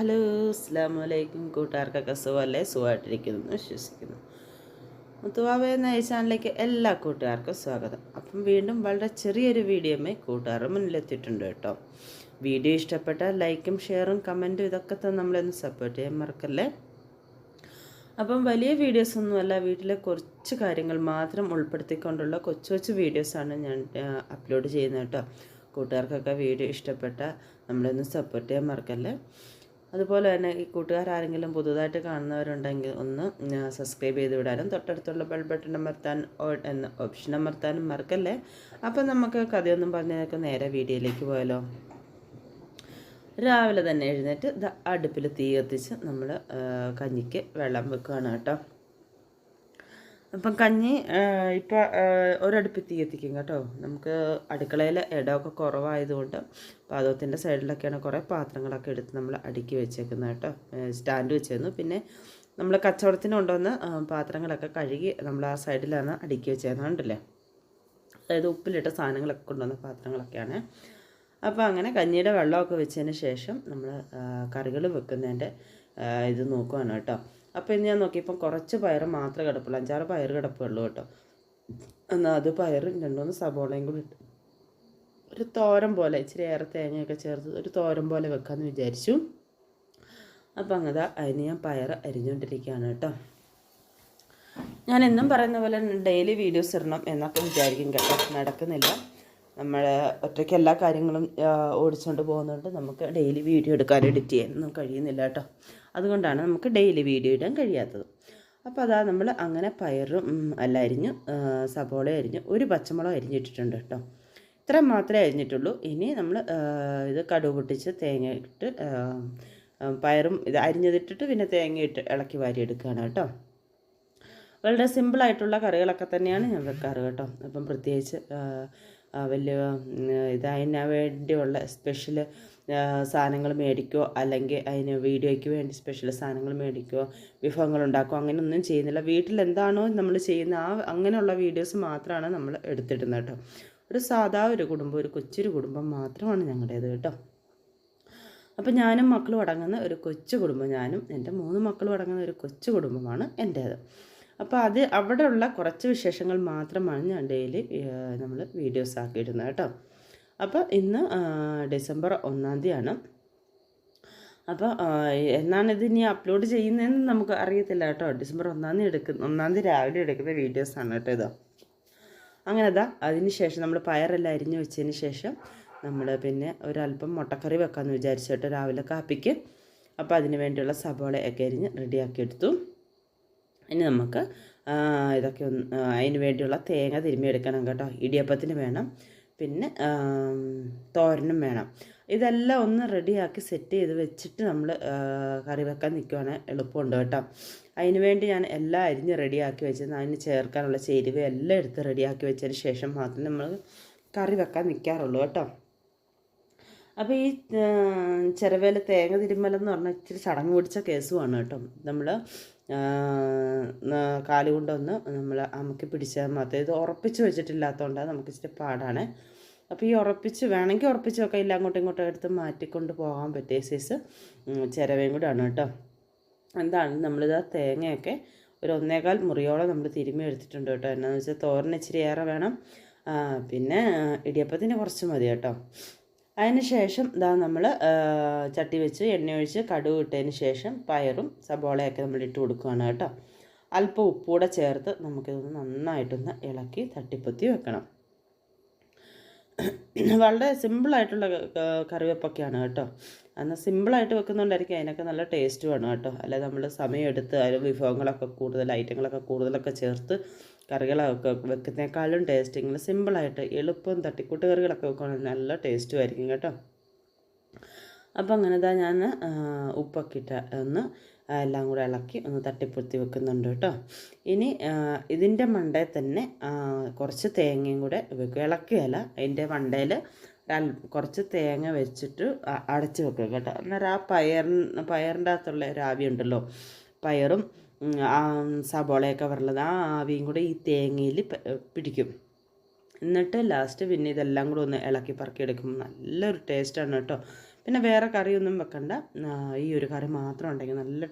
Hello അസ്ലാമലൈക്കും കൂട്ടുകാർക്കൊക്കെ സുഖമല്ലേ? സുഖമായിട്ടിരിക്കുന്നു. എന്ന് വിശ്വസിക്കുന്നു. മുത്തുവാവ എന്ന ഈ ചാനലിലേക്ക് എല്ലാ കൂട്ടുകാർക്കും സ്വാഗതം. അപ്പം വീണ്ടും വളരെ ചെറിയൊരു വീഡിയോമേ കൂട്ടുകാർ മുന്നിലെത്തിയിട്ടുണ്ട് കേട്ടോ. വീഡിയോ ഇഷ്ടപ്പെട്ടാൽ ലൈക്കും ഷെയറും കമന്റും ഇതൊക്കെ തന്നെ നമ്മളൊന്ന് സപ്പോർട്ട് ചെയ്യാൻ മറക്കല്ലേ? അപ്പം വലിയ വീഡിയോസ് ഒന്നുമല്ല വീട്ടിലെ കുറച്ച് കാര്യങ്ങൾ മാത്രം ഉൾപ്പെടുത്തിക്കൊണ്ടുള്ള കൊച്ചു കൊച്ചു വീഡിയോസാണ് ഞാൻ അപ്ലോഡ് ചെയ്യുന്നത് കേട്ടോ. കൂട്ടുകാർക്കൊക്കെ വീഡിയോ ഇഷ്ടപ്പെട്ട നമ്മളൊന്ന് സപ്പോർട്ട് ചെയ്യാൻ മറക്കല്ലേ? അതുപോലെ തന്നെ ഈ കൂട്ടുകാരാരെങ്കിലും പുതുതായിട്ട് കാണുന്നവരുണ്ടെങ്കിൽ ഒന്ന് സബ്സ്ക്രൈബ് ചെയ്ത് വിടാനും തൊട്ടടുത്തുള്ള ബെൽ ബട്ടൺ അമർത്താൻ എന്ന ഓപ്ഷൻ അമർത്താനും മറക്കല്ലേ? അപ്പം നമുക്ക് കഥയൊന്നും പറഞ്ഞതൊക്കെ നേരെ വീഡിയോയിലേക്ക് പോയാലോ? രാവിലെ തന്നെ എഴുന്നേറ്റ് അടുപ്പിൽ തീ കത്തിച്ച് നമ്മൾ കഞ്ഞിക്ക് വെള്ളം വെക്കുകയാണ് കേട്ടോ. അപ്പം കഞ്ഞി ഇപ്പോൾ ഒരടുപ്പ് തീ എത്തിക്കും കേട്ടോ. നമുക്ക് അടുക്കളയിൽ ഇടമൊക്കെ കുറവായതുകൊണ്ട് പാദത്തിന്റെ സൈഡിലൊക്കെയാണ് കുറേ പാത്രങ്ങളൊക്കെ എടുത്ത് നമ്മൾ അടുക്കി വെച്ചേക്കുന്നത് കേട്ടോ. സ്റ്റാൻഡ് വെച്ചിരുന്നു. പിന്നെ നമ്മൾ കച്ചവടത്തിന് കൊണ്ടുവന്ന് പാത്രങ്ങളൊക്കെ കഴുകി നമ്മൾ ആ സൈഡിലാണ് അടുക്കി വെച്ചേക്കുന്നത് കണ്ടില്ലേ? അതായത് ഉപ്പിലിട്ട സാധനങ്ങളൊക്കെ കൊണ്ടുവന്ന പാത്രങ്ങളൊക്കെയാണ്. അപ്പോൾ അങ്ങനെ കഞ്ഞിയുടെ വെള്ളമൊക്കെ വെച്ചതിന് ശേഷം നമ്മൾ കറികൾ വെക്കുന്നതിന്റെ ഇത് നോക്കുവാണ് കേട്ടോ. അപ്പോൾ ഇന്ന് ഞാൻ നോക്കിയപ്പോൾ കുറച്ച് പയർ മാത്രമേ കിടപ്പുള്ളൂ. അഞ്ചാറ് പയർ കിടപ്പുള്ളൂ കേട്ടോ. എന്നാൽ അത് പയറും രണ്ടുമൂന്ന് സബോളയും കൂടി ഇട്ട്. ഒരു തോരൻ പോലെ ഇച്ചിരി ഏറെ തേങ്ങയൊക്കെ ചേർത്ത് ഒരു തോരൻ പോലെ വെക്കാമെന്ന് വിചാരിച്ചു. അപ്പം അങ്ങനെ അതിന് ഞാൻ പയർ അരിഞ്ഞുകൊണ്ടിരിക്കുകയാണ് കേട്ടോ. ഞാൻ എന്നും പറയുന്ന പോലെ ഡെയിലി വീഡിയോസ് ഇടണം എന്നൊക്കെ വിചാരിക്കും കേട്ടോ. നടക്കുന്നില്ല. നമ്മൾ ഒറ്റയ്ക്ക് എല്ലാ കാര്യങ്ങളും ഓടിച്ചുകൊണ്ട് പോകുന്നതുകൊണ്ട് നമുക്ക് ഡെയിലി വീഡിയോ എടുക്കാൻ എഡിറ്റ് ചെയ്യാനൊന്നും കഴിയുന്നില്ല കേട്ടോ. അതുകൊണ്ടാണ് നമുക്ക് ഡെയിലി വീഡിയോ ഇടാൻ കഴിയാത്തത്. അപ്പോൾ അതാ നമ്മൾ അങ്ങനെ പയറും അല്ല അരിഞ്ഞ് സബോള അരിഞ്ഞു ഒരു പച്ചമുളക് അരിഞ്ഞിട്ടിട്ടുണ്ട് കേട്ടോ. ഇത്ര മാത്രമേ അരിഞ്ഞിട്ടുള്ളൂ. ഇനി നമ്മൾ ഇത് കടുക് പൊട്ടിച്ച് തേങ്ങ ഇട്ട് പയറും ഇത് അരിഞ്ഞതിട്ടിട്ട് പിന്നെ തേങ്ങ ഇട്ട് ഇളക്കി വാരി എടുക്കുകയാണ് കേട്ടോ. വളരെ സിമ്പിളായിട്ടുള്ള കറികളൊക്കെ തന്നെയാണ് ഞാൻ വെക്കാറ് കേട്ടോ. അപ്പം പ്രത്യേകിച്ച് വലിയ ഉം, ഇത് വേണ്ടിയുള്ള സ്പെഷ്യൽ സാധനങ്ങൾ മേടിക്കുകയോ അല്ലെങ്കിൽ അതിന് വീഡിയോയ്ക്ക് വേണ്ടി സ്പെഷ്യൽ സാധനങ്ങൾ മേടിക്കുകയോ വിഭവങ്ങൾ ഉണ്ടാക്കുകയോ അങ്ങനെയൊന്നും ചെയ്യുന്നില്ല. വീട്ടിൽ എന്താണോ നമ്മൾ ചെയ്യുന്ന ആ അങ്ങനെയുള്ള വീഡിയോസ് മാത്രമാണ് നമ്മൾ എടുത്തിടുന്നത് കേട്ടോ. ഒരു സാധാ ഒരു കുടുംബം ഒരു കൊച്ചൊരു കുടുംബം മാത്രമാണ് ഞങ്ങളുടേത് കേട്ടോ. അപ്പോൾ ഞാനും മക്കളും അടങ്ങുന്ന ഒരു കൊച്ചു കുടുംബം ഞാനും എന്റെ മൂന്ന് മക്കളും അടങ്ങുന്ന ഒരു കൊച്ചു കുടുംബമാണ് എന്റേത്. അപ്പോൾ അത് അവിടെയുള്ള കുറച്ച് വിശേഷങ്ങൾ മാത്രമാണ് ഞാൻ ഡെയിലി നമ്മൾ വീഡിയോസ് ആക്കിയിടുന്നത് കേട്ടോ. അപ്പോൾ ഇന്ന് ഡിസംബർ ഒന്നാം തീയതിയാണ്. അപ്പോൾ എന്നാണ് ഇനി അപ്ലോഡ് ചെയ്യുന്നതെന്ന് നമുക്ക് അറിയത്തില്ല കേട്ടോ. ഡിസംബർ ഒന്നാം തീയതി എടുക്കുന്ന ഒന്നാം തീയതി രാവിലെ എടുക്കുന്ന വീഡിയോസാണ് കേട്ടോ ഇത്. അങ്ങനെ അതാ അതിന് ശേഷം നമ്മൾ പയറെല്ലാം അരിഞ്ഞു വെച്ചതിന് ശേഷം നമ്മൾ പിന്നെ ഒരല്പം മുട്ടക്കറി വെക്കാമെന്ന് വിചാരിച്ചിട്ട് രാവിലെ കാപ്പിക്ക്. അപ്പോൾ അതിന് വേണ്ടിയുള്ള സബോളയൊക്കെ അരിഞ്ഞ് റെഡിയാക്കി എടുത്തു. ഇനി നമുക്ക് ഇതൊക്കെ ഒന്ന് അതിന് വേണ്ടിയുള്ള തേങ്ങ തിരുമ്മി എടുക്കണം കേട്ടോ. ഇടിയപ്പത്തിന് വേണം. പിന്നെ തോരനും വേണം. ഇതെല്ലാം ഒന്ന് റെഡിയാക്കി സെറ്റ് ചെയ്ത് വെച്ചിട്ട് നമ്മൾ കറി വെക്കാൻ നിൽക്കുവാണെങ്കിൽ എളുപ്പമുണ്ട് കേട്ടോ. അതിന് വേണ്ടി ഞാൻ എല്ലാം അരിഞ്ഞ് റെഡിയാക്കി വെച്ചത് അതിന് ചേർക്കാനുള്ള ചേരുവ എല്ലാം എടുത്ത് റെഡിയാക്കി വെച്ചതിന് ശേഷം മാത്രമേ നമ്മൾ കറി വെക്കാൻ നിൽക്കാറുള്ളൂ കേട്ടോ. അപ്പോൾ ഈ ചെറുവേല തേങ്ങ തിരുമ്മലെന്ന് പറഞ്ഞാൽ ഇച്ചിരി ചടങ്ങ് പിടിച്ച കേസുമാണ് കേട്ടോ. നമ്മൾ കാലുകൊണ്ടൊന്ന് നമ്മൾ അമുക്കി പിടിച്ചാൽ മാത്രമേ ഇത് ഉറപ്പിച്ച് വെച്ചിട്ടില്ലാത്തതുകൊണ്ടാണ് നമുക്ക് ഇച്ചിരി പാടാണ്. അപ്പോൾ ഈ ഉറപ്പിച്ച് വേണമെങ്കിൽ ഉറപ്പിച്ചൊക്കെ ഇല്ല അങ്ങോട്ടും ഇങ്ങോട്ടും എടുത്ത് മാറ്റിക്കൊണ്ട് പോകാൻ പറ്റിയ സൈസ് ചിരവയും കൂടെയാണ് കേട്ടോ. എന്താണ് നമ്മളിത് ആ തേങ്ങയൊക്കെ ഒരു ഒന്നേകാൽ മുറിയോളം നമ്മൾ തിരുമ്മി എടുത്തിട്ടുണ്ട് കേട്ടോ. എന്നാന്ന് വെച്ചാൽ തോരൻ ഇച്ചിരി ഏറെ വേണം. പിന്നെ ഇടിയപ്പത്തിന് കുറച്ച് മതി കേട്ടോ. അതിന് ശേഷം ഇതാ നമ്മൾ ചട്ടി വെച്ച് എണ്ണ ഒഴിച്ച് കടുക് ഇട്ടതിന് ശേഷം പയറും സബോളയൊക്കെ നമ്മൾ ഇട്ട് കൊടുക്കുകയാണ് കേട്ടോ. അല്പം ഉപ്പൂടെ ചേർത്ത് നമുക്കിതൊന്ന് നന്നായിട്ടൊന്ന് ഇളക്കി തട്ടിപ്പൊത്തി വെക്കണം. വളരെ സിമ്പിളായിട്ടുള്ള കറിവേപ്പൊക്കെയാണ് കേട്ടോ. എന്നാൽ സിമ്പിളായിട്ട് വെക്കുന്നുണ്ടായിരിക്കും അതിനൊക്കെ നല്ല ടേസ്റ്റ് വേണം കേട്ടോ. അല്ലാതെ നമ്മൾ സമയമെടുത്ത് അതിൽ വിഭവങ്ങളൊക്കെ കൂടുതൽ ഐറ്റങ്ങളൊക്കെ കൂടുതലൊക്കെ ചേർത്ത് കറികളൊക്കെ വെക്കുന്നേക്കാളും ടേസ്റ്റ് ഇങ്ങനെ സിമ്പിളായിട്ട് എളുപ്പം തട്ടിക്കൂട്ട് കറികളൊക്കെ വെക്കുകയാണെങ്കിൽ നല്ല ടേസ്റ്റും ആയിരിക്കും കേട്ടോ. അപ്പോൾ അങ്ങനെ ഇതാ ഞാൻ ഉപ്പൊക്കെ ഇട്ട ഒന്ന് എല്ലാം കൂടെ ഇളക്കി ഒന്ന് തട്ടിപ്പൊത്തി വെക്കുന്നുണ്ട് കേട്ടോ. ഇനി ഇതിന്റെ മണ്ടയിൽ തന്നെ കുറച്ച് തേങ്ങയും കൂടെ വെക്കുക ഇളക്കുകയല്ല അതിന്റെ മണ്ടയിൽ കുറച്ച് തേങ്ങ വെച്ചിട്ട് അടച്ച് വെക്കുക കേട്ടോ. അന്നേരം ആ പയറിന് പയറിന്റെ അകത്തുള്ള ഒരു ആവി ഉണ്ടല്ലോ പയറും സബോളയൊക്കെ വരളത് ആ ആവിയും കൂടെ ഈ തേങ്ങയിൽ പിടിക്കും. എന്നിട്ട് ലാസ്റ്റ് പിന്നെ ഇതെല്ലാം കൂടെ ഒന്ന് ഇളക്കി പറക്കി എടുക്കുമ്പോൾ നല്ലൊരു ടേസ്റ്റാണ് കേട്ടോ. പിന്നെ വേറെ കറിയൊന്നും വെക്കണ്ട. ഈ ഒരു കറി മാത്രം ഉണ്ടെങ്കിൽ നല്ല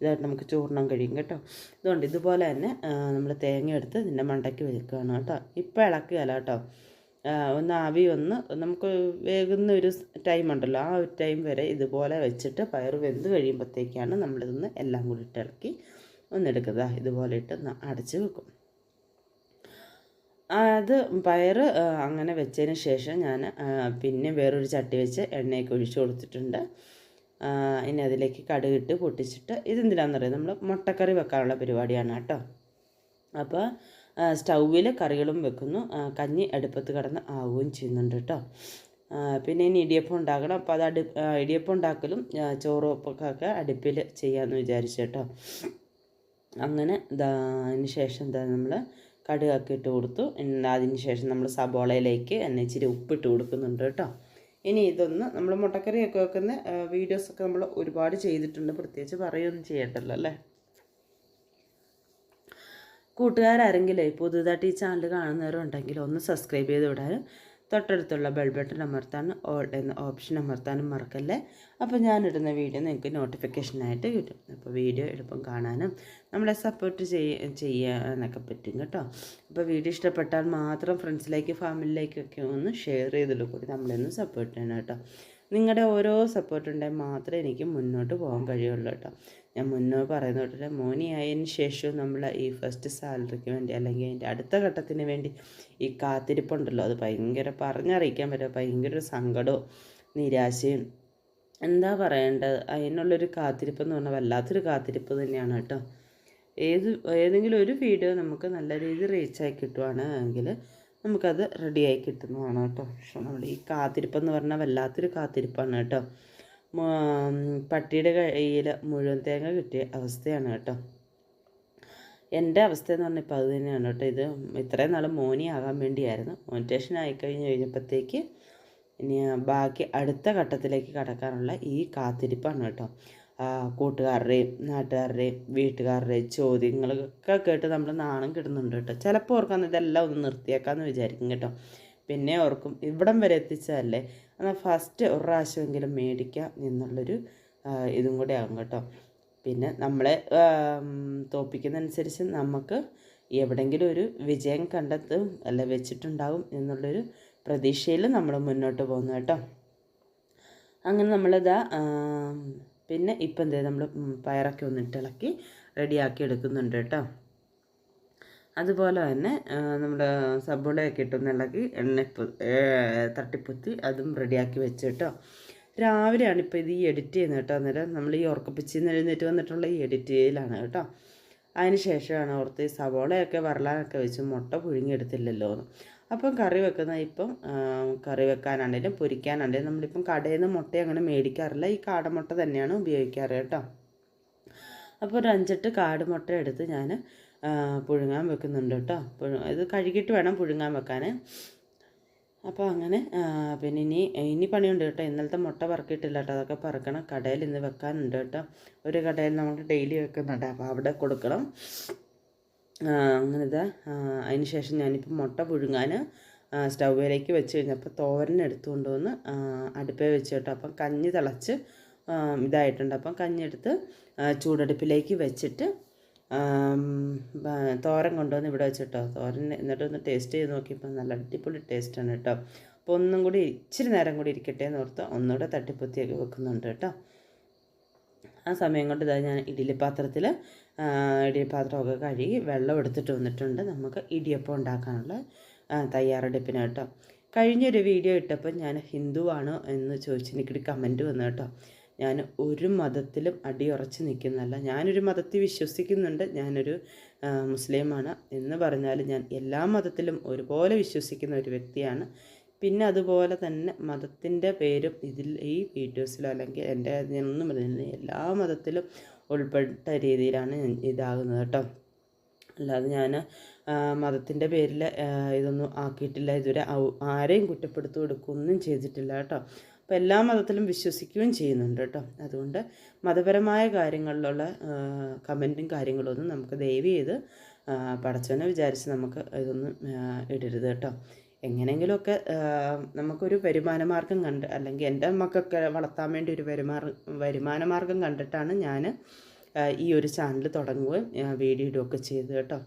ഇതായിട്ട് നമുക്ക് ചോറിനാൻ കഴിയും കേട്ടോ. അതുകൊണ്ട് ഇതുപോലെ തന്നെ നമ്മൾ തേങ്ങ എടുത്ത് ഇതിന്റെ മണ്ടയ്ക്ക് വെക്കുകയാണ് കേട്ടോ. ഇപ്പം ഇളക്കുകയല്ല കേട്ടോ. ഒന്ന് ആവി ഒന്ന് നമുക്ക് വേകുന്ന ഒരു ടൈം ഉണ്ടല്ലോ. ആ ഒരു ടൈം വരെ ഇതുപോലെ വെച്ചിട്ട് പയർ വെന്ത് കഴിയുമ്പോഴത്തേക്കാണ് നമ്മളിതൊന്ന് എല്ലാം കൂടി ഇട്ട് ഇളക്കി ഒന്നെടുക്കുക ഇതുപോലെ ഇട്ട് അടച്ച് വെക്കും. അത് പയർ അങ്ങനെ വെച്ചതിന് ശേഷം ഞാൻ പിന്നെ വേറൊരു ചട്ടി വെച്ച് എണ്ണയൊക്കെ ഒഴിച്ച് കൊടുത്തിട്ടുണ്ട്. ഇനി അതിലേക്ക് കടുകിട്ട് പൊട്ടിച്ചിട്ട് ഇതെന്തിനാണെന്നറിയാം നമ്മൾ മുട്ടക്കറി വെക്കാനുള്ള പരിപാടിയാണ് കേട്ടോ. അപ്പോൾ സ്റ്റൗവിൽ കറികളും വെക്കുന്നു. കഞ്ഞി അടുപ്പത്ത് കിടന്ന് ആവുകയും ചെയ്യുന്നുണ്ട് കേട്ടോ. പിന്നെ ഇനി ഇടിയപ്പം ഉണ്ടാക്കണം. അപ്പോൾ അത് അടു ഇടിയപ്പം ഉണ്ടാക്കലും ചോറും ഒപ്പൊക്കെ അടുപ്പിൽ ചെയ്യാമെന്ന് വിചാരിച്ചു കേട്ടോ. അങ്ങനെ അതിന് ശേഷം എന്താ നമ്മൾ കടുകൊക്കെ ഇട്ട് കൊടുത്തു. അതിന് ശേഷം നമ്മൾ സബോളയിലേക്ക് എന്നെ ഇച്ചിരി ഉപ്പിട്ട് കൊടുക്കുന്നുണ്ട് കേട്ടോ. ഇനി ഇതൊന്ന് നമ്മൾ മുട്ടക്കറിയൊക്കെ വെക്കുന്ന വീഡിയോസൊക്കെ നമ്മൾ ഒരുപാട് ചെയ്തിട്ടുണ്ട്. പ്രത്യേകിച്ച് പറയുകയൊന്നും ചെയ്യണ്ടല്ലോ അല്ലേ? കൂട്ടുകാരെങ്കിലേ പുതുതായിട്ട് ഈ ചാനൽ കാണുന്നവരുണ്ടെങ്കിൽ ഒന്ന് സബ്സ്ക്രൈബ് ചെയ്ത് വിടാനും തൊട്ടടുത്തുള്ള ബെൽ ബട്ടൺ അമർത്താനും ഓൾ എന്ന ഓപ്ഷൻ അമർത്താനും മറക്കല്ലേ? അപ്പോൾ ഞാനിടുന്ന വീഡിയോ നിങ്ങൾക്ക് നോട്ടിഫിക്കേഷനായിട്ട് കിട്ടും. അപ്പോൾ വീഡിയോ എളുപ്പം കാണാനും നമ്മളെ സപ്പോർട്ട് ചെയ്യ ചെയ്യാനൊക്കെ പറ്റും കേട്ടോ. അപ്പോൾ വീഡിയോ ഇഷ്ടപ്പെട്ടാൽ മാത്രം ഫ്രണ്ട്സിലേക്ക് ഫാമിലിയിലേക്കൊക്കെ ഒന്ന് ഷെയർ ചെയ്തുള്ളൂ കൂടി നമ്മളൊന്ന് സപ്പോർട്ട് ചെയ്യണം കേട്ടോ. നിങ്ങളുടെ ഓരോ സപ്പോർട്ട് ഉണ്ടെങ്കിൽ മാത്രമേ എനിക്ക് മുന്നോട്ട് പോകാൻ കഴിയുള്ളൂ കേട്ടോ ഞാൻ മുന്നേ പറയുന്ന തൊട്ടിട്ട് മോനിയായതിന് ശേഷവും നമ്മൾ ഈ ഫസ്റ്റ് സാലറിക്ക് വേണ്ടി അല്ലെങ്കിൽ അതിന്റെ അടുത്ത ഘട്ടത്തിന് വേണ്ടി ഈ കാത്തിരിപ്പുണ്ടല്ലോ. അത് ഭയങ്കര പറഞ്ഞറിയിക്കാൻ പറ്റുക ഭയങ്കര ഒരു സങ്കടവും നിരാശയും. എന്താ പറയേണ്ടത്? അതിനുള്ളൊരു കാത്തിരിപ്പ് എന്ന് പറഞ്ഞാൽ വല്ലാത്തൊരു കാത്തിരിപ്പ് തന്നെയാണ് കേട്ടോ ഏത് ഏതെങ്കിലും ഒരു വീഡിയോ നമുക്ക് നല്ല രീതിയിൽ റീച്ചായി കിട്ടുവാണ് എങ്കിൽ നമുക്കത് റെഡിയായി കിട്ടുന്നതാണ് കേട്ടോ. പക്ഷെ നമ്മുടെ ഈ കാത്തിരിപ്പെന്ന് പറഞ്ഞാൽ വല്ലാത്തൊരു കാത്തിരിപ്പാണ് കേട്ടോ. പട്ടിയുടെ കയ്യിൽ മുഴുവൻ തേങ്ങ കിട്ടിയ അവസ്ഥയാണ് കേട്ടോ. എന്റെ അവസ്ഥ എന്ന് പറഞ്ഞാൽ ഇപ്പോൾ അത് തന്നെയാണ് കേട്ടോ. ഇത് ഇത്രയും നാൾ മോനി ആകാൻ വേണ്ടിയായിരുന്നു. മോണിറ്റേഷൻ ആയിക്കഴിഞ്ഞ് കഴിഞ്ഞപ്പോഴത്തേക്ക് ഇനി ബാക്കി അടുത്ത ഘട്ടത്തിലേക്ക് കടക്കാനുള്ള ഈ കാത്തിരിപ്പാണ് കേട്ടോ. കൂട്ടുകാരുടെയും നാട്ടുകാരുടെയും വീട്ടുകാരുടെയും ചോദ്യങ്ങളൊക്കെ കേട്ട് നമ്മൾ നാണം കിടുന്നുണ്ട് കേട്ടോ. ചിലപ്പോൾ ഓർക്കാൻ ഇതെല്ലാം ഒന്ന് നിർത്തിയേക്കാമെന്ന് വിചാരിക്കും കേട്ടോ. പിന്നെ ഓർക്കും ഇവിടം വരെ എത്തിച്ചതല്ലേ? എന്നാൽ ഫസ്റ്റ് ഒരു പ്രാവശ്യമെങ്കിലും മേടിക്കാം എന്നുള്ളൊരു ഇതും കൂടെ ആകും കേട്ടോ. പിന്നെ നമ്മളെ തോപ്പിക്കുന്നതനുസരിച്ച് നമുക്ക് എവിടെയെങ്കിലും ഒരു വിജയം കണ്ടെത്തും അല്ല വെച്ചിട്ടുണ്ടാകും എന്നുള്ളൊരു പ്രതീക്ഷയിൽ നമ്മൾ മുന്നോട്ട് പോകുന്നു കേട്ടോ. അങ്ങനെ നമ്മളിതാ പിന്നെ ഇപ്പം എന്തേ നമ്മൾ പയറൊക്കെ ഒന്ന് ഇട്ടിളക്കി റെഡിയാക്കി എടുക്കുന്നുണ്ട് കേട്ടോ. അതുപോലെ തന്നെ നമ്മൾ സബോളയൊക്കെ ഇട്ടൊന്ന് ഇളക്കി എണ്ണ തട്ടിപ്പൊത്തി അതും റെഡിയാക്കി വെച്ച് കേട്ടോ. രാവിലെയാണ് ഇപ്പോൾ ഇത് ഈ എഡിറ്റ് ചെയ്യുന്നത് കേട്ടോ. അന്നേരം നമ്മൾ ഈ ഉറക്കപ്പിച്ചിന്ന് എഴുന്നേറ്റ് വന്നിട്ടുള്ള ഈ എഡിറ്റ് ചെയ്യലാണ് കേട്ടോ. അതിന് ശേഷമാണ് ഓർത്ത് സവോളയൊക്കെ വറലാനൊക്കെ വെച്ച് മുട്ട പുഴുങ്ങിയെടുത്തില്ലല്ലോ അപ്പം കറി വെക്കുന്ന ഇപ്പം കറി വെക്കാനാണെങ്കിലും പൊരിക്കാനാണെങ്കിലും നമ്മളിപ്പം കടയിൽ നിന്ന് മുട്ട അങ്ങനെ മേടിക്കാറില്ല. ഈ കാടമുട്ട തന്നെയാണ് ഉപയോഗിക്കാറ് കേട്ടോ. അപ്പോൾ ഒരു അഞ്ചെട്ട് കാട് മുട്ട എടുത്ത് ഞാൻ പുഴുങ്ങാൻ വെക്കുന്നുണ്ട് കേട്ടോ. ഇത് കഴുകിയിട്ട് വേണം പുഴുങ്ങാൻ വെക്കാൻ അപ്പോൾ അങ്ങനെ പിന്നെ ഇനി ഇനി പണിയുണ്ട് കേട്ടോ. ഇന്നലത്തെ മുട്ട പറക്കിയിട്ടില്ല കേട്ടോ. അതൊക്കെ പറക്കണം. കടയിൽ ഇന്ന് വെക്കാനുണ്ട് കേട്ടോ. ഒരു കടയിൽ നമ്മൾ ഡെയിലി വെക്കുന്നുണ്ട്. അപ്പോൾ അവിടെ കൊടുക്കണം. അങ്ങനെ അതിന് ശേഷം ഞാനിപ്പോൾ മുട്ട പുഴുങ്ങാൻ സ്റ്റൗവിലേക്ക് വെച്ച് കഴിഞ്ഞപ്പോൾ തോരൻ എടുത്തുകൊണ്ട് വന്ന് അടുപ്പേ വെച്ച് കേട്ടോ. അപ്പം കഞ്ഞി തിളച്ച് ഇതായിട്ടുണ്ട്. അപ്പം കഞ്ഞി എടുത്ത് ചൂടടുപ്പിലേക്ക് വെച്ചിട്ട് തോരൻ കൊണ്ടുവന്ന് ഇവിടെ വെച്ചിട്ടോ തോരൻ എന്നിട്ട് ഒന്ന് ടേസ്റ്റ് ചെയ്ത് നോക്കിയപ്പോൾ നല്ല അടിപൊളി ടേസ്റ്റാണ് കേട്ടോ. അപ്പോൾ ഒന്നും കൂടി ഇച്ചിരി നേരം കൂടി ഇരിക്കട്ടെ എന്ന് ഓർത്ത് ഒന്നുകൂടെ തട്ടിപ്പൊത്തിയൊക്കെ വെക്കുന്നുണ്ട് കേട്ടോ. ആ സമയം കൊണ്ട് ഇതാ ഞാൻ ഇഡ്ഡലി പാത്രത്തിൽ ഇഡ്ഡലി പാത്രമൊക്കെ കഴുകി വെള്ളം എടുത്തിട്ട് വന്നിട്ടുണ്ട്. നമുക്ക് ഇടിയപ്പം ഉണ്ടാക്കാനുള്ള തയ്യാറെടുപ്പിന് കേട്ടോ. കഴിഞ്ഞൊരു വീഡിയോ ഇട്ടപ്പോൾ ഞാൻ ഹിന്ദുവാണോ എന്ന് ചോദിച്ച് എനിക്കൊരു കമന്റ് വന്നു കേട്ടോ. ഞാൻ ഒരു മതത്തിലും അടിയുറച്ച് നിൽക്കുന്നതല്ല. ഞാനൊരു മതത്തിൽ വിശ്വസിക്കുന്നുണ്ട്. ഞാനൊരു മുസ്ലിമാണ് എന്ന് പറഞ്ഞാൽ ഞാൻ എല്ലാ മതത്തിലും ഒരുപോലെ വിശ്വസിക്കുന്ന ഒരു വ്യക്തിയാണ്. പിന്നെ അതുപോലെ തന്നെ മതത്തിന്റെ പേരും ഇതിൽ ഈ വീഡിയോസിലോ അല്ലെങ്കിൽ എന്റെ ഒന്നും പറയുന്നില്ല എല്ലാ മതത്തിലും ഉൾപ്പെട്ട രീതിയിലാണ് ഇതാകുന്നത് കേട്ടോ. അല്ലാതെ ഞാൻ മതത്തിന്റെ പേരിൽ ഇതൊന്നും ആക്കിയിട്ടില്ല. ഇതുവരെ ആരെയും കുറ്റപ്പെടുത്തു കൊടുക്കുകയൊന്നും ചെയ്തിട്ടില്ല കേട്ടോ. അപ്പോൾ എല്ലാ മതത്തിലും വിശ്വസിക്കുകയും ചെയ്യുന്നുണ്ട് കേട്ടോ. അതുകൊണ്ട് മതപരമായ കാര്യങ്ങളിലുള്ള കമന്റും കാര്യങ്ങളൊന്നും നമുക്ക് ദയവ് ചെയ്ത് പടച്ചവനെ വിചാരിച്ച് നമുക്ക് ഇതൊന്നും ഇടരുത് കേട്ടോ. എങ്ങനെയെങ്കിലുമൊക്കെ നമുക്കൊരു വരുമാന മാർഗം കണ്ട് അല്ലെങ്കിൽ എന്റെ മക്കൾക്ക് വളർത്താൻ വേണ്ടി ഒരു വരുമാന മാർഗം കണ്ടിട്ടാണ് ഞാൻ ഈ ഒരു ചാനൽ തുടങ്ങുകയും വീഡിയോ ഇടുകയൊക്കെ ചെയ്തത് കേട്ടോ.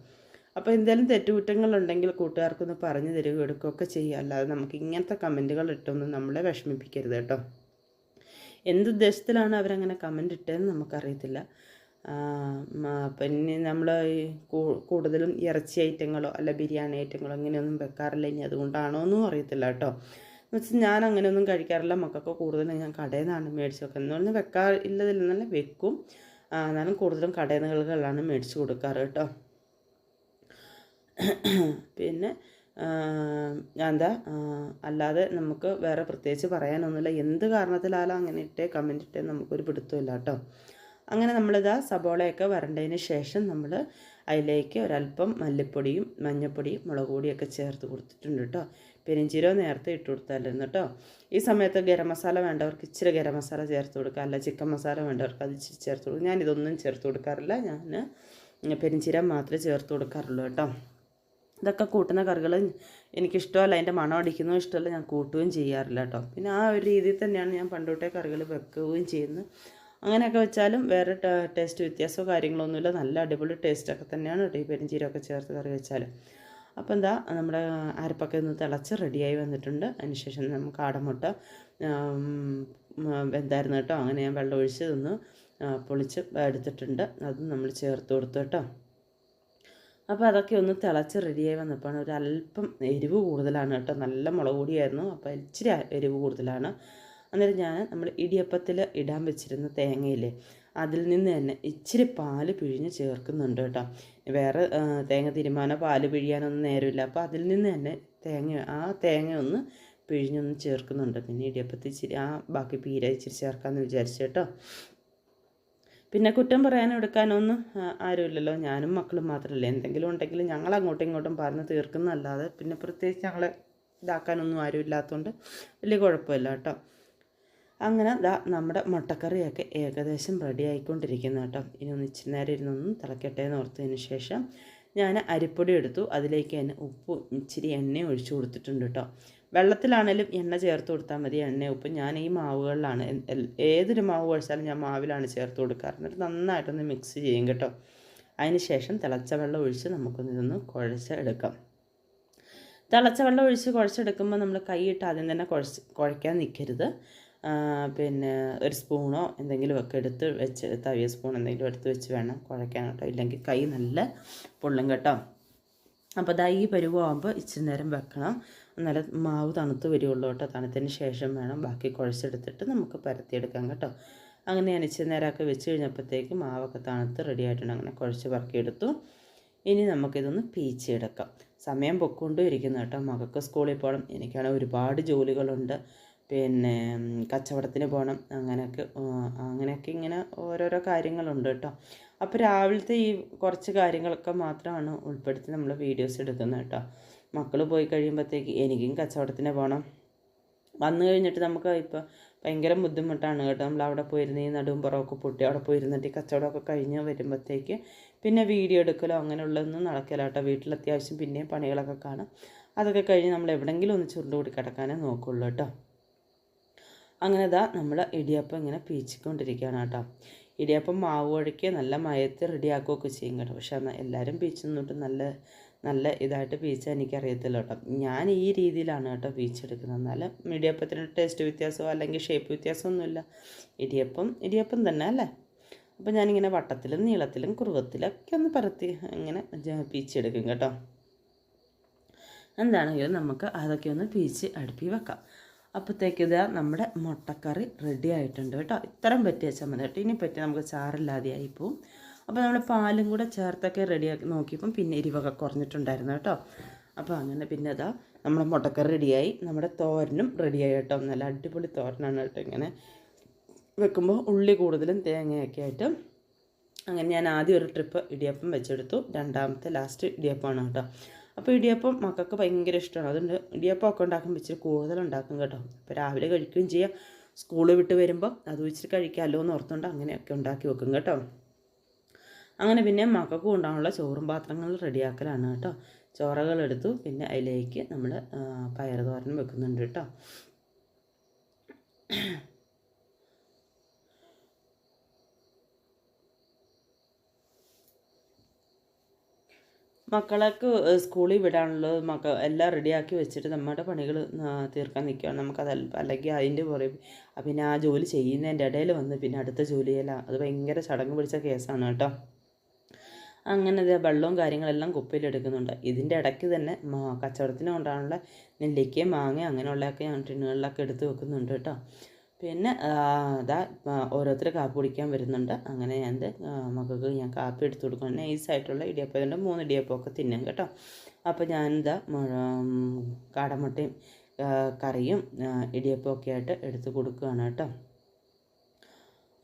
അപ്പോൾ എന്തെങ്കിലും തെറ്റുകുറ്റങ്ങളുണ്ടെങ്കിൽ കൂട്ടുകാർക്കൊന്ന് പറഞ്ഞു തരിക എടുക്കുകയൊക്കെ ചെയ്യുക. അല്ലാതെ നമുക്ക് ഇങ്ങനത്തെ കമന്റുകൾ ഇട്ടൊന്നും നമ്മളെ വിഷമിപ്പിക്കരുത് കേട്ടോ. എന്തുദ്ദേശത്തിലാണ് അവരങ്ങനെ കമന്റ് ഇട്ടതെന്ന് നമുക്കറിയത്തില്ല. പിന്നെ നമ്മൾ കൂടുതലും ഇറച്ചി ഐറ്റങ്ങളോ അല്ല ബിരിയാണി ഐറ്റങ്ങളോ അങ്ങനെയൊന്നും വെക്കാറില്ല. ഇനി അതുകൊണ്ടാണോ എന്നും അറിയത്തില്ല കേട്ടോ. എന്ന് വെച്ചാൽ ഞാൻ അങ്ങനെയൊന്നും കഴിക്കാറില്ല. മക്കൾക്ക് കൂടുതലും ഞാൻ കടയിൽ നിന്നാണ് മേടിച്ച് വെക്കുന്നത് എന്ന് പറഞ്ഞാൽ വെക്കാറില്ലതിൽ നിന്നല്ല വെക്കും എന്നാലും കൂടുതലും കടയിൽ നിന്നുകളാണ് മേടിച്ച് കൊടുക്കാറ് കേട്ടോ. പിന്നെ എന്താ അല്ലാതെ നമുക്ക് വേറെ പ്രത്യേകിച്ച് പറയാനൊന്നുമില്ല. എന്ത് കാരണത്തിലാലും അങ്ങനെ ഇട്ടേ കമന്റ് ഇട്ടേ നമുക്കൊരു പിടുത്തമില്ല കേട്ടോ. അങ്ങനെ നമ്മളിതാ സബോളയൊക്കെ വരണ്ടതിന് ശേഷം നമ്മൾ അതിലേക്ക് ഒരല്പം മല്ലിപ്പൊടിയും മഞ്ഞൾപ്പൊടിയും മുളക് പൊടിയൊക്കെ ചേർത്ത് കൊടുത്തിട്ടുണ്ട് കേട്ടോ. പെരിഞ്ചീരോ നേരത്തെ ഇട്ട് കൊടുത്തായിരുന്നു കേട്ടോ. ഈ സമയത്ത് ഗരം മസാല വേണ്ടവർക്ക് ഇച്ചിരി ഗരം മസാല ചേർത്ത് കൊടുക്കുക അല്ല ചിക്കൻ മസാല വേണ്ടവർക്ക് അത് ചേർത്ത് കൊടുക്കുക ഞാനിതൊന്നും ചേർത്ത് കൊടുക്കാറില്ല. ഞാൻ പെരിഞ്ചീരം മാത്രമേ ചേർത്ത് കൊടുക്കാറുള്ളൂ കേട്ടോ. ഇതൊക്കെ കൂട്ടുന്ന കറികൾ എനിക്കിഷ്ടമല്ല. അതിന്റെ മണം അടിക്കുന്നതും ഇഷ്ടമല്ല. ഞാൻ കൂട്ടുകയും ചെയ്യാറില്ല കേട്ടോ. പിന്നെ ആ ഒരു രീതിയിൽ തന്നെയാണ് ഞാൻ പണ്ടോട്ടേ കറികൾ വെക്കുകയും ചെയ്യുന്നത്. അങ്ങനെയൊക്കെ വെച്ചാലും വേറെ ടേസ്റ്റ് വ്യത്യാസമോ കാര്യങ്ങളൊന്നുമില്ല നല്ല അടിപൊളി ടേസ്റ്റൊക്കെ തന്നെയാണ്. കേട്ടോ ഈ പെരിഞ്ചീരമൊക്കെ ചേർത്ത് കറി വെച്ചാൽ അപ്പോൾ എന്താ നമ്മുടെ അരപ്പൊക്കെ ഒന്ന് തിളച്ച് റെഡിയായി വന്നിട്ടുണ്ട്. അതിനുശേഷം നമുക്ക് ആടമുട്ട എന്തായിരുന്നു കേട്ടോ അങ്ങനെ ഞാൻ വെള്ളം ഒഴിച്ച് ഒന്ന് പൊളിച്ച് എടുത്തിട്ടുണ്ട്. അതും നമ്മൾ ചേർത്ത് കൊടുത്തു കേട്ടോ. അപ്പോൾ അതൊക്കെ ഒന്ന് തിളച്ച് റെഡിയായി വന്നപ്പോൾ ഒരു അല്പം എരിവ് കൂടുതലാണ് കേട്ടോ. നല്ല മുളക് പൊടിയായിരുന്നു. അപ്പോൾ ഇച്ചിരി എരിവ് കൂടുതലാണ്. അന്നേരം ഞാൻ നമ്മൾ ഇടിയപ്പത്തിൽ ഇടാൻ വെച്ചിരുന്ന തേങ്ങയില്ലേ അതിൽ നിന്ന് തന്നെ ഇച്ചിരി പാൽ പിഴിഞ്ഞ് ചേർക്കുന്നുണ്ട് കേട്ടോ. വേറെ തേങ്ങ തിരുമാനോ പാൽ പിഴിയാനൊന്നും നേരമില്ല. അപ്പോൾ അതിൽ നിന്ന് തന്നെ തേങ്ങ ആ തേങ്ങ ഒന്ന് പിഴിഞ്ഞൊന്ന് ചേർക്കുന്നുണ്ട്. പിന്നെ ഇടിയപ്പത്തിൽ ഇച്ചിരി ആ ബാക്കി പീര ഇച്ചിരി ചേർക്കാമെന്ന് വിചാരിച്ചു കേട്ടോ. പിന്നെ കുറ്റം പറയാനും എടുക്കാനൊന്നും ആരുമില്ലല്ലോ. ഞാനും മക്കളും മാത്രമല്ലേ. എന്തെങ്കിലും ഉണ്ടെങ്കിൽ ഞങ്ങൾ അങ്ങോട്ടും ഇങ്ങോട്ടും പറഞ്ഞ് തീർക്കുന്നതല്ലാതെ പിന്നെ പ്രത്യേകിച്ച് ഞങ്ങളെ ഇതാക്കാനൊന്നും ആരും ഇല്ലാത്തതുകൊണ്ട് വലിയ കുഴപ്പമില്ല കേട്ടോ. അങ്ങനെ ദാ നമ്മുടെ മുട്ടക്കറിയൊക്കെ ഏകദേശം റെഡി ആയിക്കൊണ്ടിരിക്കുന്നു കേട്ടോ. ഇനി ഒന്ന് ഇച്ചിരി നേരം ഇരുന്നൊന്നും തിളക്കട്ടെ എന്ന് ഓർത്തതിന് ശേഷം ഞാൻ അരിപ്പൊടി എടുത്തു. അതിലേക്ക് തന്നെ ഉപ്പും ഇച്ചിരി എണ്ണയും ഒഴിച്ചു കൊടുത്തിട്ടുണ്ട് കേട്ടോ. വെള്ളത്തിലാണേലും എണ്ണ ചേർത്ത് കൊടുത്താൽ മതി. എണ്ണ ഉപ്പ്. ഞാൻ ഈ മാവുകളിലാണ്. ഏതൊരു മാവ് കഴിച്ചാലും ഞാൻ മാവിലാണ് ചേർത്ത് കൊടുക്കാറ് എന്നിട്ട് നന്നായിട്ടൊന്ന് മിക്സ് ചെയ്യും കേട്ടോ. അതിന് ശേഷം തിളച്ച വെള്ളം ഒഴിച്ച് നമുക്കൊന്ന് ഇതൊന്ന് കുഴച്ച് എടുക്കാം തിളച്ച വെള്ളം ഒഴിച്ച് കുഴച്ചെടുക്കുമ്പോൾ നമ്മൾ കൈയിട്ട് ആദ്യം തന്നെ കുഴച്ച് കുഴയ്ക്കാൻ നിൽക്കരുത്. പിന്നെ ഒരു സ്പൂണോ എന്തെങ്കിലും ഒക്കെ എടുത്ത് വെച്ച് തവിയ സ്പൂൺ എന്തെങ്കിലും എടുത്ത് വെച്ച് വേണം കുഴയ്ക്കാൻ കേട്ടോ. ഇല്ലെങ്കിൽ കൈ നല്ല പൊള്ളും കേട്ടോ. അപ്പോൾ ദാ ഈ പരുവാകുമ്പോൾ ഇച്ചിരി നേരം വെക്കണം. നല്ല മാവ് തണുത്ത് വരുള്ളൂ കേട്ടോ. തണുത്തതിന് ശേഷം വേണം ബാക്കി കുഴച്ചെടുത്തിട്ട് നമുക്ക് പരത്തിയെടുക്കാം കേട്ടോ. അങ്ങനെ ഞാൻ ഇച്ചിരി നേരമൊക്കെ വെച്ച് കഴിഞ്ഞപ്പോഴത്തേക്ക് മാവൊക്കെ തണുത്ത് റെഡി ആയിട്ടുണ്ട്. അങ്ങനെ കുഴച്ച് പറക്കിയെടുത്തു. ഇനി നമുക്കിതൊന്ന് പീച്ചെടുക്കാം സമയം പൊക്കൊണ്ടും ഇരിക്കുന്നു കേട്ടോ. മകൾക്ക് സ്കൂളിൽ പോകണം. എനിക്കാണെങ്കിൽ ഒരുപാട് ജോലികളുണ്ട്. പിന്നെ കച്ചവടത്തിന് പോകണം അങ്ങനെയൊക്കെ അങ്ങനെയൊക്കെ ഇങ്ങനെ ഓരോരോ കാര്യങ്ങളുണ്ട് കേട്ടോ. അപ്പോൾ രാവിലത്തെ ഈ കുറച്ച് കാര്യങ്ങളൊക്കെ മാത്രമാണ് ഉൾപ്പെടുത്തി നമ്മൾ വീഡിയോസ് എടുക്കുന്നത് കേട്ടോ. മക്കൾ പോയി കഴിയുമ്പോഴത്തേക്ക് എനിക്കും കച്ചവടത്തിന് പോകണം വന്നു കഴിഞ്ഞിട്ട് നമുക്ക് ഇപ്പോൾ ഭയങ്കര ബുദ്ധിമുട്ടാണ് കേട്ടോ. നമ്മൾ അവിടെ പോയിരുന്ന ഈ നടുവും പുറമൊക്കെ പൊട്ടി അവിടെ പോയിരുന്നിട്ട് ഈ കച്ചവടമൊക്കെ കഴിഞ്ഞ് വരുമ്പോഴത്തേക്ക് പിന്നെ വീഡിയോ എടുക്കലോ അങ്ങനെയുള്ളതൊന്നും നടക്കില്ല കേട്ടോ. വീട്ടിൽ അത്യാവശ്യം പിന്നെയും പണികളൊക്കെ കാണാം. അതൊക്കെ കഴിഞ്ഞ് നമ്മൾ എവിടെയെങ്കിലും ഒന്ന് ചുരുണ്ടുകൂടി കിടക്കാനേ നോക്കുള്ളൂ കേട്ടോ. അങ്ങനെ ഇതാ നമ്മൾ ഇടിയപ്പം ഇങ്ങനെ പീച്ചിക്കൊണ്ടിരിക്കുകയാണ് കേട്ടോ. ഇടിയപ്പം മാവ് ഒഴുക്കി നല്ല മയത്ത് റെഡിയാക്കുകയൊക്കെ ചെയ്യും കേട്ടോ. പക്ഷെ എല്ലാവരും പീച്ച് നിന്നിട്ട് നല്ല നല്ല ഇതായിട്ട് പീച്ചാൻ എനിക്കറിയത്തില്ല കേട്ടോ. ഞാൻ ഈ രീതിയിലാണ് കേട്ടോ പീച്ചെടുക്കുന്നത്. എന്നാലും ഇടിയപ്പത്തിന് ടേസ്റ്റ് വ്യത്യാസമോ അല്ലെങ്കിൽ ഷേപ്പ് വ്യത്യാസമൊന്നുമില്ല. ഇടിയപ്പം ഇടിയപ്പം തന്നെ അല്ലേ? അപ്പോൾ ഞാനിങ്ങനെ വട്ടത്തിലും നീളത്തിലും കുറുവത്തിലൊക്കെ ഒന്ന് പരത്തി ഇങ്ങനെ പീച്ചെടുക്കും കേട്ടോ. എന്താണെങ്കിലും നമുക്ക് അതൊക്കെ ഒന്ന് പീച്ച് അടുപ്പി വെക്കാം. അപ്പോഴത്തേക്ക് ഇതാ നമ്മുടെ മുട്ടക്കറി റെഡി ആയിട്ടുണ്ട് കേട്ടോ. ഇത്രയും പറ്റിയ ചമ്മന്തി കേട്ടോ. ഇനി പറ്റി നമുക്ക് ചാറില്ലാതെ ആയിപ്പോവും അപ്പോൾ നമ്മൾ പാലും കൂടെ ചേർത്തൊക്കെ റെഡിയാക്കി നോക്കിയപ്പം പിന്നെ എരിവൊക്കെ കുറഞ്ഞിട്ടുണ്ടായിരുന്നു കേട്ടോ. അപ്പോൾ അങ്ങനെ പിന്നെ അതാ നമ്മുടെ മുട്ടക്കറി റെഡിയായി നമ്മുടെ തോരനും റെഡിയായി കേട്ടോ. നല്ല അടിപൊളി തോരനാണ് കേട്ടോ ഇങ്ങനെ. വെക്കുമ്പോൾ ഉള്ളി കൂടുതലും തേങ്ങയൊക്കെ ആയിട്ട്. അങ്ങനെ ഞാൻ ആദ്യം ഒരു ട്രിപ്പ് ഇടിയപ്പം വെച്ചെടുത്തു. രണ്ടാമത്തെ ലാസ്റ്റ് ഇടിയപ്പമാണ് കേട്ടോ. അപ്പോൾ ഇടിയപ്പം മക്കൾക്ക് ഭയങ്കര ഇഷ്ടമാണ് അതുകൊണ്ട് ഇടിയപ്പം ഒക്കെ ഉണ്ടാക്കുമ്പോൾ ഇച്ചിരി കൂടുതൽ ഉണ്ടാക്കും കേട്ടോ. അപ്പോൾ രാവിലെ കഴിക്കുകയും ചെയ്യാം. സ്കൂൾ വിട്ട് വരുമ്പോൾ അത് ഇച്ചിരി കഴിക്കാമല്ലോ എന്ന് ഓർത്തുകൊണ്ട് അങ്ങനെയൊക്കെ ഉണ്ടാക്കി വെക്കും കേട്ടോ. അങ്ങനെ പിന്നെ മക്കൾക്ക് ഉണ്ടാകാനുള്ള ചോറും പാത്രങ്ങൾ റെഡിയാക്കലാണ് കേട്ടോ. ചോറകൾ എടുത്തു. പിന്നെ അതിലേക്ക് നമ്മൾ പയർ തോരൻ വെക്കുന്നുണ്ട് കേട്ടോ. മക്കളൊക്കെ സ്കൂളിൽ വിടാനുള്ളത് മക്ക എല്ലാം റെഡിയാക്കി വെച്ചിട്ട് നമ്മുടെ പണികൾ തീർക്കാൻ നിൽക്കുകയാണ് നമുക്കത് അല്ലെങ്കിൽ അതിന്റെ പുറകെ പിന്നെ ആ ജോലി ചെയ്യുന്നതിന്റെ ഇടയിൽ വന്ന് പിന്നെ അടുത്ത ജോലിയല്ല അത് ഭയങ്കര ചടങ്ങ് പിടിച്ച കേസാണ് കേട്ടോ. അങ്ങനെ വെള്ളവും കാര്യങ്ങളെല്ലാം കുപ്പിയിലെടുക്കുന്നുണ്ട് ഇതിന്റെ ഇടയ്ക്ക് തന്നെ കച്ചവടത്തിന് കൊണ്ടാണുള്ള നെല്ലിക്കയും മാങ്ങയും അങ്ങനെയുള്ളതൊക്കെ ഞാൻ ടിന്നുകളിലൊക്കെ എടുത്ത് വെക്കുന്നുണ്ട് കേട്ടോ. പിന്നെ അതാ ഓരോരുത്തർ കാപ്പി കുടിക്കാൻ വരുന്നുണ്ട്. അങ്ങനെ ഞാൻ മക്കൾക്ക് ഞാൻ കാപ്പി എടുത്ത് കൊടുക്കണം നൈസായിട്ടുള്ള ഇടിയപ്പം മൂന്ന് ഇടിയപ്പമൊക്കെ തിന്നും കേട്ടോ. അപ്പോൾ ഞാനിതാ കാടമുട്ടയും കറിയും ഇടിയപ്പമൊക്കെ ആയിട്ട് എടുത്ത് കൊടുക്കുകയാണ് കേട്ടോ.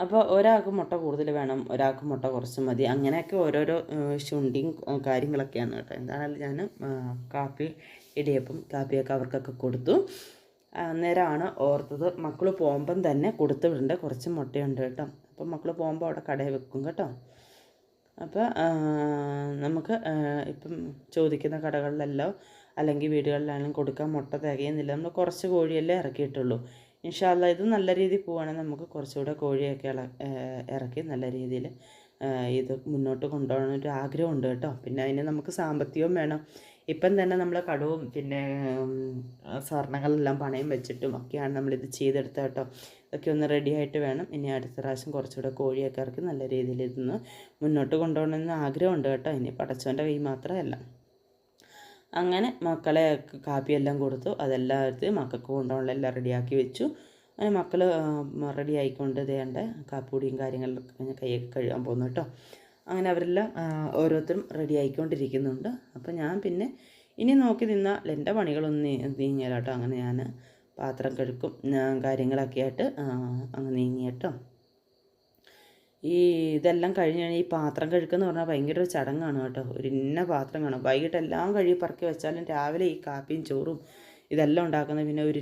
അപ്പോൾ ഒരാൾക്ക് മുട്ട കൂടുതൽ വേണം ഒരാൾക്ക് മുട്ട കുറച്ച് മതി. അങ്ങനെയൊക്കെ ഓരോരോ ശുണ്ടിയും കാര്യങ്ങളൊക്കെയാണ് കേട്ടോ. എന്താണെങ്കിലും ഞാൻ കാപ്പി ഇടിയപ്പം കാപ്പിയൊക്കെ അവർക്കൊക്കെ കൊടുത്തു. അന്നേരമാണ് ഓർത്തത്. മക്കൾ പോകുമ്പം തന്നെ കൊടുത്തു വിടേണ്ട കുറച്ച് മുട്ടയുണ്ട് കേട്ടോ. അപ്പം മക്കൾ പോകുമ്പോൾ അവിടെ കടയിൽ വെക്കും കേട്ടോ. അപ്പോൾ നമുക്ക് ഇപ്പം ചോദിക്കുന്ന കടകളിലെല്ലാം അല്ലെങ്കിൽ വീടുകളിലാണെങ്കിലും കൊടുക്കാൻ മുട്ട തികയുന്നില്ല. നമ്മൾ കുറച്ച് കോഴിയല്ലേ ഇറക്കിയിട്ടുള്ളൂ. ഇൻഷാല്ല ഇത് നല്ല രീതിയിൽ പോവുകയാണെങ്കിൽ നമുക്ക് കുറച്ചുകൂടെ കോഴിയൊക്കെ ഇറക്കി നല്ല രീതിയിൽ ഇത് മുന്നോട്ട് കൊണ്ടുപോകണം ഒരു ആഗ്രഹമുണ്ട് കേട്ടോ. പിന്നെ അതിന് നമുക്ക് സാമ്പത്തികവും വേണം. ഇപ്പം തന്നെ നമ്മൾ കടവും പിന്നെ സ്വർണങ്ങളെല്ലാം പണയം വെച്ചിട്ടും ഒക്കെയാണ് നമ്മളിത് ചെയ്തെടുത്തത് കേട്ടോ. ഇതൊക്കെ ഒന്ന് റെഡി ആയിട്ട് വേണം. ഇനി അടുത്ത പ്രാവശ്യം കുറച്ചുകൂടെ കോഴിയൊക്കെ ഇറക്കി നല്ല രീതിയിൽ ഇതൊന്ന് മുന്നോട്ട് കൊണ്ടുപോകണമെന്ന് ആഗ്രഹമുണ്ട് കേട്ടോ. ഇനി പടച്ചവന്റെ കൈ മാത്രമല്ല. അങ്ങനെ മക്കളെ കാപ്പിയെല്ലാം കൊടുത്തു. അതെല്ലാം എടുത്ത് മക്കൾക്ക് കൊണ്ടുപോകണം എല്ലാം റെഡിയാക്കി വെച്ചു. അങ്ങനെ മക്കൾ റെഡി ആയിക്കൊണ്ട് ഇതേണ്ട കാപ്പിപ്പൊടിയും കാര്യങ്ങളിലൊക്കെ കൈയൊക്കെ കഴുകാൻ പോകുന്നു കേട്ടോ. അങ്ങനെ അവരെല്ലാം ഓരോരുത്തരും റെഡി ആയിക്കൊണ്ടിരിക്കുന്നുണ്ട്. അപ്പം ഞാൻ പിന്നെ ഇനി നോക്കി നിന്നാൽ എന്റെ പണികളൊന്നും നീങ്ങിയാൽ കേട്ടോ അങ്ങനെ ഞാൻ പാത്രം കഴുക്കും കാര്യങ്ങളൊക്കെ ആയിട്ട് അങ്ങ് നീങ്ങി കേട്ടോ. ഈ ഇതെല്ലാം കഴിഞ്ഞ് കഴിഞ്ഞാൽ ഈ പാത്രം കഴുക്കെന്ന് പറഞ്ഞാൽ ഭയങ്കര ഒരു ചടങ്ങാണ് കേട്ടോ. ഒരു ഇന്ന പാത്രം കാണും. വൈകിട്ട് എല്ലാം കഴുകി പറക്കി വെച്ചാലും രാവിലെ ഈ കാപ്പിയും ചോറും ഇതെല്ലാം ഉണ്ടാക്കുന്നത് പിന്നെ ഒരു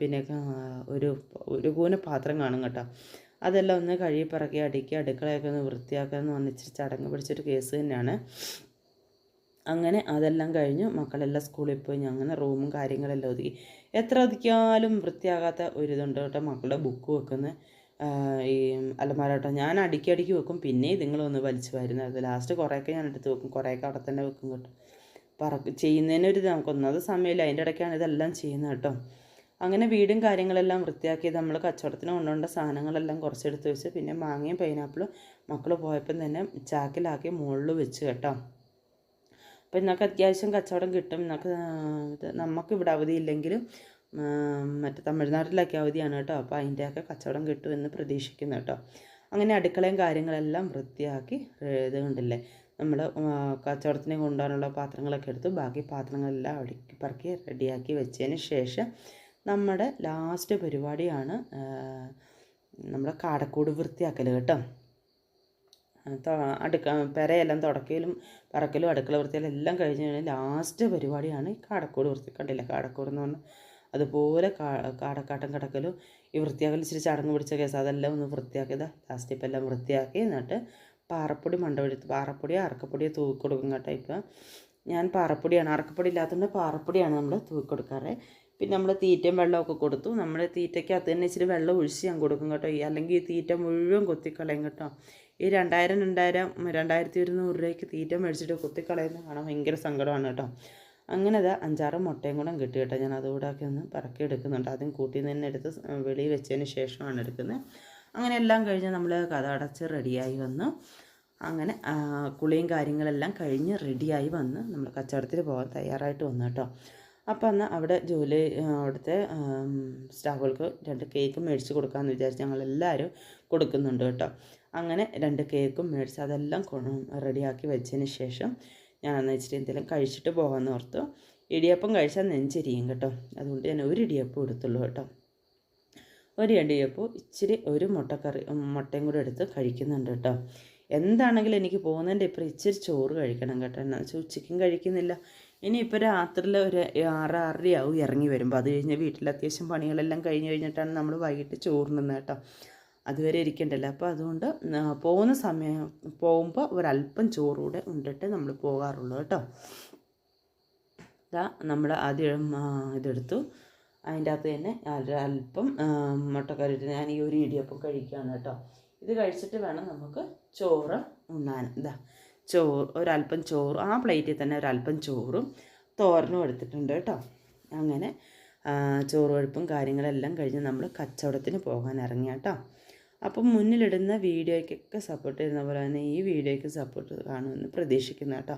പിന്നെ ഒരു ഒരു കൂന പാത്രം കാണും കേട്ടോ. അതെല്ലാം ഒന്ന് കഴുകി പറക്കി അടുക്കി അടുക്കളയൊക്കെ ഒന്ന് വൃത്തിയാക്കുക എന്ന് പറഞ്ഞിച്ചിട്ട് ചടങ്ങ് പിടിച്ചൊരു കേസ് തന്നെയാണ്. അങ്ങനെ അതെല്ലാം കഴിഞ്ഞു. മക്കളെല്ലാം സ്കൂളിൽ പോയി. അങ്ങനെ റൂമും കാര്യങ്ങളെല്ലാം ഒതുക്കി. എത്ര ഒതുക്കിയാലും വൃത്തിയാകാത്ത ഒരിതുണ്ട് കേട്ടോ മക്കളുടെ ബുക്ക് വെക്കുന്ന ഈ അലമാര കേട്ടോ. ഞാൻ അടുക്കി അടുക്കി വെക്കും. പിന്നെ ഇതുങ്ങളൊന്ന് വലിച്ചു വരുന്നത് അത് ലാസ്റ്റ് കുറേയൊക്കെ ഞാൻ എടുത്ത് വെക്കും. കുറേയൊക്കെ അവിടെ തന്നെ വെക്കും കേട്ടോ. പറ ചെയ്യുന്നതിനൊരു നമുക്ക് ഒന്നാമത് സമയമില്ല. അതിന്റെ ഇടയ്ക്കാണ് ഇതെല്ലാം ചെയ്യുന്നത് കേട്ടോ. അങ്ങനെ വീടും കാര്യങ്ങളെല്ലാം വൃത്തിയാക്കി നമ്മൾ കച്ചവടത്തിന് കൊണ്ടുപോകേണ്ട സാധനങ്ങളെല്ലാം കുറച്ചെടുത്ത് വെച്ച് പിന്നെ മാങ്ങയും പൈനാപ്പിളും മക്കൾ പോയപ്പം തന്നെ ചാക്കിലാക്കി മുകളിൽ വെച്ച് കേട്ടോ. അപ്പം ഇന്നൊക്കെ അത്യാവശ്യം കച്ചവടം കിട്ടും. ഇന്നൊക്കെ ഇത് നമുക്കിവിടെ അവധിയില്ലെങ്കിലും മറ്റേ തമിഴ്നാട്ടിലൊക്കെ അവധിയാണ് കേട്ടോ. അപ്പോൾ അതിന്റെയൊക്കെ കച്ചവടം കിട്ടുമെന്ന് പ്രതീക്ഷിക്കുന്നു കേട്ടോ. അങ്ങനെ അടുക്കളയും കാര്യങ്ങളെല്ലാം വൃത്തിയാക്കി ഇത് നമ്മൾ കച്ചവടത്തിന് കൊണ്ടുപോകാനുള്ള പാത്രങ്ങളൊക്കെ എടുത്ത് ബാക്കി പാത്രങ്ങളെല്ലാം അടുക്കി പറക്കി റെഡിയാക്കി വെച്ചതിന് ശേഷം നമ്മുടെ ലാസ്റ്റ് പരിപാടിയാണ് നമ്മുടെ കാടക്കൂട് വൃത്തിയാക്കൽ കേട്ടോ. അടുക്ക പെരയെല്ലാം തുടക്കലും പറക്കലും അടുക്കള വൃത്തിയിലും എല്ലാം കഴിഞ്ഞ് കഴിഞ്ഞാൽ ലാസ്റ്റ് പരിപാടിയാണ് ഈ കാടക്കൂട് വൃത്തി. കണ്ടില്ല? കാടക്കൂട് എന്ന് പറഞ്ഞാൽ അതുപോലെ കാടക്കാട്ടം കിടക്കലും ഈ വൃത്തിയാക്കൽ ഇച്ചിരി ചടങ്ങ് പിടിച്ച കേസ് അതെല്ലാം ഒന്ന് വൃത്തിയാക്കിയതാ ലാസ്റ്റ് ഇപ്പം എല്ലാം വൃത്തിയാക്കി. എന്നിട്ട് പാറപ്പൊടി മണ്ടപെടുത്ത് പാറപ്പൊടിയോ അറക്കപ്പൊടിയോ തൂക്കി കൊടുക്കും കേട്ടോ ഇപ്പം. ഞാൻ പാറപ്പൊടിയാണ് അറക്കപ്പൊടി ഇല്ലാത്തതുകൊണ്ട് പാറപ്പൊടിയാണ് നമ്മൾ തൂക്കി കൊടുക്കാറ് പിന്നെ നമ്മൾ തീറ്റയും വെള്ളമൊക്കെ കൊടുത്തു. നമ്മൾ തീറ്റയ്ക്കകത്ത് തന്നെ ഇച്ചിരി വെള്ളം ഒഴിച്ച് ഞാൻ കൊടുക്കും കേട്ടോ. അല്ലെങ്കിൽ ഈ തീറ്റ മുഴുവൻ കൊത്തിക്കളയും കേട്ടോ. ഈ രണ്ടായിരം രണ്ടായിരം രണ്ടായിരത്തി ഇരുന്നൂറ് രൂപയ്ക്ക് തീറ്റ മേടിച്ചിട്ട് കൊത്തിക്കളയുന്ന കാണാൻ ഭയങ്കര സങ്കടമാണ് കേട്ടോ. അങ്ങനെ അത് അഞ്ചാറ് മുട്ടയും കൂടെ കിട്ടി കേട്ടോ. ഞാൻ അതുകൂടെയൊക്കെ ഒന്ന് പറക്കി എടുക്കുന്നുണ്ട്. ആദ്യം കൂട്ടി തന്നെ എടുത്ത് വെളിയിൽ വെച്ചതിന് ശേഷമാണ് എടുക്കുന്നത്. അങ്ങനെ എല്ലാം കഴിഞ്ഞ് നമ്മൾ കഥ അടച്ച് റെഡിയായി വന്നു. അങ്ങനെ കുളിയും കാര്യങ്ങളെല്ലാം കഴിഞ്ഞ് റെഡിയായി വന്ന് നമ്മൾ കച്ചവടത്തിൽ പോകാൻ തയ്യാറായിട്ട് വന്നു കേട്ടോ. അപ്പോൾ അന്ന് അവിടെ ജോലി അവിടുത്തെ സ്റ്റാഫുകൾക്ക് രണ്ട് കേക്ക് മേടിച്ച് കൊടുക്കാമെന്ന് വിചാരിച്ച് ഞങ്ങളെല്ലാവരും കൊടുക്കുന്നുണ്ട് കേട്ടോ. അങ്ങനെ രണ്ട് കേക്കും മേടിച്ച് അതെല്ലാം റെഡിയാക്കി വെച്ചതിന് ശേഷം അന്ന് ഇച്ചിരി എന്തെങ്കിലും കഴിച്ചിട്ട് പോകാമെന്ന് ഓർത്തു. ഇടിയപ്പം കഴിച്ചാൽ നെഞ്ചരിയും കേട്ടോ. അതുകൊണ്ട് ഞാൻ ഒരു ഇടിയപ്പം എടുത്തുള്ളൂ കേട്ടോ. ഒരു ഇടിയപ്പം ഇച്ചിരി ഒരു മുട്ടക്കറി മുട്ടയും കൂടെ എടുത്ത് കഴിക്കുന്നുണ്ട് കേട്ടോ. എന്താണെങ്കിലും എനിക്ക് പോകുന്നതിന്റെ ഇപ്പം ഇച്ചിരി ചോറ് കഴിക്കണം കേട്ടോ. എന്നാ ഉച്ചയ്ക്കും കഴിക്കുന്നില്ല. ഇനിയിപ്പോൾ രാത്രിയിൽ ഒരു ആറ് ആറരയാവും ഇറങ്ങി വരുമ്പോൾ അത് കഴിഞ്ഞ് വീട്ടിൽ അത്യാവശ്യം പണികളെല്ലാം കഴിഞ്ഞ് കഴിഞ്ഞിട്ടാണ് നമ്മൾ വൈകിട്ട് ചോറുന്നത് കേട്ടോ. അതുവരെ ഇരിക്കണ്ടല്ലോ. അപ്പോൾ അതുകൊണ്ട് പോകുന്ന സമയം പോകുമ്പോൾ ഒരല്പം ചോറൂടെ ഉണ്ടിട്ട് നമ്മൾ പോകാറുള്ളൂ കേട്ടോ. ഇതാ നമ്മൾ ആദ്യം ഇതെടുത്തു. അതിന്റെ അകത്ത് തന്നെ അല്പം മുട്ടക്കറി ഞാൻ ഈ ഒരു ഇടിയപ്പം കഴിക്കുകയാണ് കേട്ടോ. ഇത് കഴിച്ചിട്ട് വേണം നമുക്ക് ചോറ് ഉണ്ണാൻ. ഇതാ ചോറ് ഒരല്പം ചോറ് ആ പ്ലേറ്റിൽ തന്നെ ഒരല്പം ചോറും തോരനും എടുത്തിട്ടുണ്ട് കേട്ടോ. അങ്ങനെ ആ, ചോറ് വെഴുപ്പും കാര്യങ്ങളെല്ലാം കഴിഞ്ഞ് നമ്മൾ കച്ചവടത്തിന് പോകാൻ ഇറങ്ങി കേട്ടോ. അപ്പം മുന്നിലിടുന്ന വീഡിയോയ്ക്കൊക്കെ സപ്പോർട്ട് ചെയ്യുന്ന പോലെ തന്നെ ഈ വീഡിയോയ്ക്ക് സപ്പോർട്ട് കാണുമെന്ന് പ്രതീക്ഷിക്കുന്നു കേട്ടോ.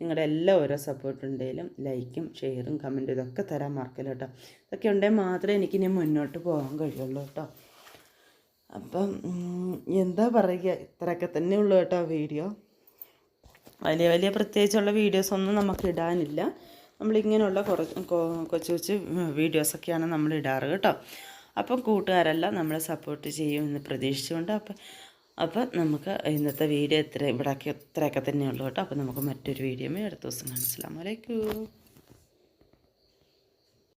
നിങ്ങളുടെ എല്ലാ ഓരോ സപ്പോർട്ട് ഉണ്ടെങ്കിലും ലൈക്കും ഷെയറും കമന്റും ഇതൊക്കെ തരാൻ മറക്കില്ല കേട്ടോ. ഇതൊക്കെ ഉണ്ടെങ്കിൽ മാത്രമേ എനിക്കിനി മുന്നോട്ട് പോകാൻ കഴിയുള്ളൂ കേട്ടോ. അപ്പം എന്താ പറയുക? ഇത്രയൊക്കെ തന്നെ ഉള്ളൂ കേട്ടോ വീഡിയോ. വലിയ വലിയ പ്രത്യേകിച്ചുള്ള വീഡിയോസൊന്നും നമുക്ക് ഇടാനില്ല. നമ്മളിങ്ങനെയുള്ള കുറച്ച് കൊച്ചു കൊച്ചു വീഡിയോസൊക്കെയാണ് നമ്മൾ ഇടാറ് കേട്ടോ. അപ്പം കൂട്ടുകാരെല്ലാം നമ്മളെ സപ്പോർട്ട് ചെയ്യുമെന്ന് പ്രതീക്ഷിച്ചുകൊണ്ട് അപ്പം അപ്പം നമുക്ക് ഇന്നത്തെ വീഡിയോ ഇത്ര ഇവിടെയൊക്കെ ഇത്രയൊക്കെ തന്നെയുള്ളൂ കേട്ടോ. അപ്പം നമുക്ക് മറ്റൊരു വീഡിയോ അടുത്ത ദിവസം മനസ്സിലാമലൈക്കൂ